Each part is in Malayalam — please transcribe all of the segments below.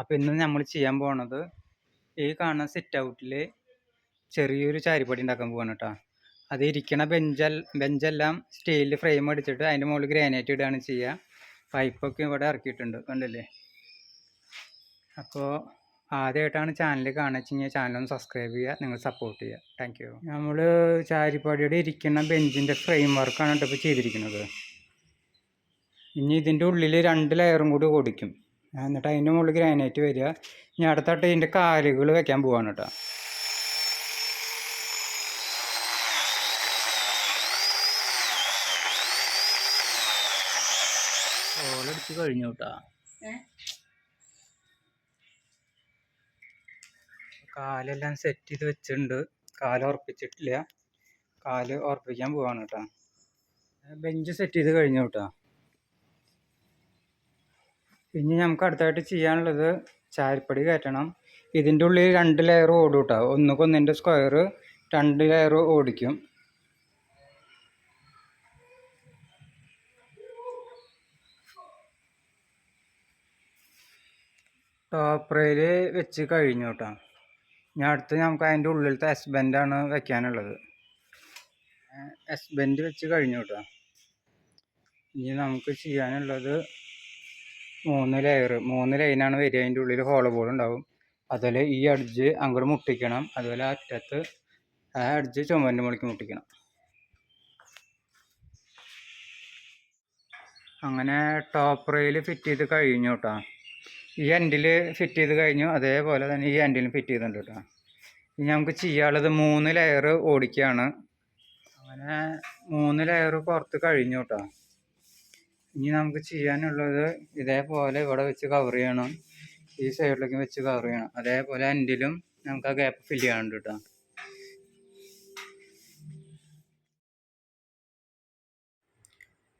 അപ്പോൾ ഇന്ന് നമ്മൾ ചെയ്യാൻ പോണത് ഈ കാണുന്ന സിറ്റ് ഔട്ടിൽ ചെറിയൊരു ചാരിപ്പടി ഉണ്ടാക്കാൻ പോവാണ് കേട്ടോ അത് ഇരിക്കണ ബെഞ്ചൽ ബെഞ്ചെല്ലാം സ്റ്റീലിൽ ഫ്രെയിം അടിച്ചിട്ട് അതിന്റെ മുകളിൽ ഗ്രാനൈറ്റ് ഇടുകയാണ് ചെയ്യുക പൈപ്പൊക്കെ ഇവിടെ ഇറക്കിയിട്ടുണ്ട് കണ്ടില്ലേ? അപ്പോൾ ആദ്യമായിട്ടാണ് ചാനൽ കാണുക വെച്ച് ചാനൽ ഒന്ന് സബ്സ്ക്രൈബ് ചെയ്യുക നിങ്ങൾ സപ്പോർട്ട് ചെയ്യുക. താങ്ക് യു നമ്മൾ ചാരിപ്പാടിയുടെ ഇരിക്കുന്ന ബെഞ്ചിന്റെ ഫ്രെയിം വർക്കാണ് ഇപ്പോൾ ചെയ്തിരിക്കുന്നത് ഇനി ഇതിന്റെ ഉള്ളിൽ രണ്ട് ലെയറും കൂടി ഓടിക്കും. എന്നിട്ട് അതിന്റെ മുകളിൽ ഗ്രാനൈറ്റ് വരിക. ഇനി അടുത്തായിട്ട് ഇതിന്റെ കാലുകൾ വെക്കാൻ പോവാണ് കേട്ടോ. ഓളടിച്ച് കഴിഞ്ഞു കേട്ടോ. കാലെല്ലാം സെറ്റ് ചെയ്ത് വെച്ചിട്ടുണ്ട്. കാൽ ഉറപ്പിച്ചിട്ടില്ല. കാൽ ഉറപ്പിക്കാൻ പോവാണ് കേട്ടോ. ബെഞ്ച് സെറ്റ് ചെയ്ത് കഴിഞ്ഞു കേട്ടോ. ഇനി നമുക്ക് അടുത്തായിട്ട് ചെയ്യാനുള്ളത് ചാരിപ്പടി കയറ്റണം. ഇതിന്റെ ഉള്ളിൽ രണ്ട് ലെയർ ഓടും കേട്ടോ ഒന്നുകൊന്നിന്റെ സ്ക്വയർ രണ്ട് ലെയർ ഓടിക്കും. ടോപ്പ് റെയിൽ വെച്ച് കഴിഞ്ഞു കേട്ടോ. ഇനി അടുത്ത് നമുക്ക് അതിന്റെ ഉള്ളിലത്തെ എസ് വെക്കാനുള്ളത്. എസ് വെച്ച് കഴിഞ്ഞു കേട്ടോ. ഇനി നമുക്ക് ചെയ്യാനുള്ളത് മൂന്ന് ലെയർ മൂന്ന് ലൈനാണ് വരിക. അതിന്റെ ഉള്ളിൽ ഹോളോ ബോൾ ഉണ്ടാവും. അതുപോലെ ഈ അഡ്ജ് അങ്ങോട്ട് മുട്ടിക്കണം. അതുപോലെ അറ്റത്ത് ആ അഡ്ജ് ചുമരിന്റെ മുകളിലേക്ക് മുട്ടിക്കണം. അങ്ങനെ ടോപ്പ് റെയിൽ ഫിറ്റ് ചെയ്ത് കഴിഞ്ഞു കേട്ടോ ഈ എൻഡിൽ ഫിറ്റ് ചെയ്ത് കഴിഞ്ഞു. അതേപോലെ തന്നെ ഈ എൻഡിലും ഫിറ്റ് ചെയ്തിട്ടുണ്ട് കേട്ടോ ഇനി നമുക്ക് ചെയ്യാനുള്ളത് മൂന്ന് ലെയർ ഓടിക്കുകയാണ്. അങ്ങനെ മൂന്ന് ലെയർ പുറത്ത് കഴിഞ്ഞു കേട്ടോ ഇനി നമുക്ക് ചെയ്യാനുള്ളത് ഇതേപോലെ ഇവിടെ വെച്ച് കവർ ചെയ്യണം. ഈ സൈഡിലേക്ക് വെച്ച് കവർ ചെയ്യണം. അതേപോലെ എൻഡിലും നമുക്ക് ആ ഗ്യാപ്പ് ഫില്ല് ചെയ്യാനുണ്ട് കേട്ടോ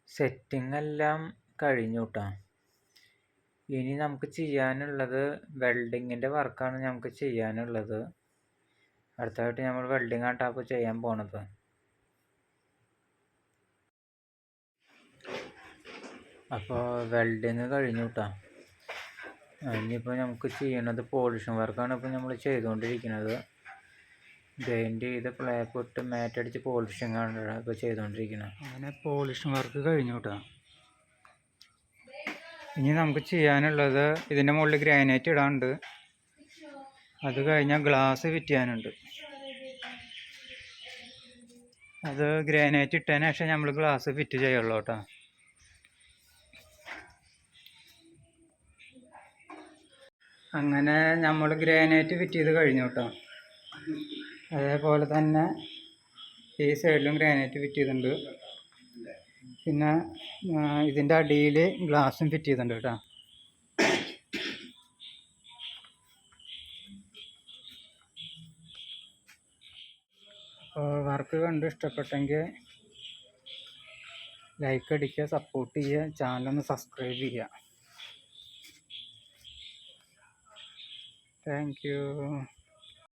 സെറ്റിംഗ് എല്ലാം കഴിഞ്ഞു കേട്ടോ ഇനി നമുക്ക് ചെയ്യാനുള്ളത് വെൽഡിങ്ങിന്റെ വർക്കാണ് നമുക്ക് ചെയ്യാനുള്ളത്. അടുത്തതായിട്ട് നമ്മൾ വെൽഡിങ് ടാപ്പ് ചെയ്യാൻ പോണത്. അപ്പോൾ വെൽഡിങ് കഴിഞ്ഞു കേട്ടോ ഇനിയിപ്പോൾ നമുക്ക് ചെയ്യണത് പോളിഷൻ വർക്കാണ് ഇപ്പോൾ നമ്മൾ ചെയ്തുകൊണ്ടിരിക്കുന്നത് ഗ്രൈൻഡ് ചെയ്ത് പ്ലേ ഇട്ട് മാറ്റ് അടിച്ച് പോളിഷിങ് ആണ് ഇപ്പോൾ ചെയ്തുകൊണ്ടിരിക്കുന്നത് അങ്ങനെ പോളിഷൻ വർക്ക് കഴിഞ്ഞു കേട്ടോ ഇനി നമുക്ക് ചെയ്യാനുള്ളത് ഇതിന്റെ മുകളിൽ ഗ്രാനൈറ്റ് ഇടാനുണ്ട് അത് കഴിഞ്ഞാൽ ഗ്ലാസ് ഫിറ്റ് ചെയ്യാനുണ്ട് അത് ഗ്രാനൈറ്റ് ഇട്ടതിന് ശേഷം നമ്മൾ ഗ്ലാസ് ഫിറ്റ് ചെയ്യുള്ളൂ കേട്ടോ അങ്ങനെ നമ്മൾ ഗ്രാനൈറ്റ് ഫിറ്റ് ചെയ്ത് കഴിഞ്ഞു കേട്ടോ അതേപോലെ തന്നെ ഈ സൈഡിലും ഗ്രാനൈറ്റ് ഫിറ്റ് ചെയ്തിട്ടുണ്ട്. പിന്നെ ഇതിന്റെ അടിയിൽ ഗ്ലാസും ഫിറ്റ് ചെയ്തിട്ടുണ്ട് കേട്ടോ അപ്പോൾ വർക്ക് കണ്ട് ഇഷ്ടപ്പെട്ടെങ്കിൽ ലൈക്ക് അടിക്കുക സപ്പോർട്ട് ചെയ്യുക ചാനലൊന്ന് സബ്സ്ക്രൈബ് ചെയ്യുക. Thank you.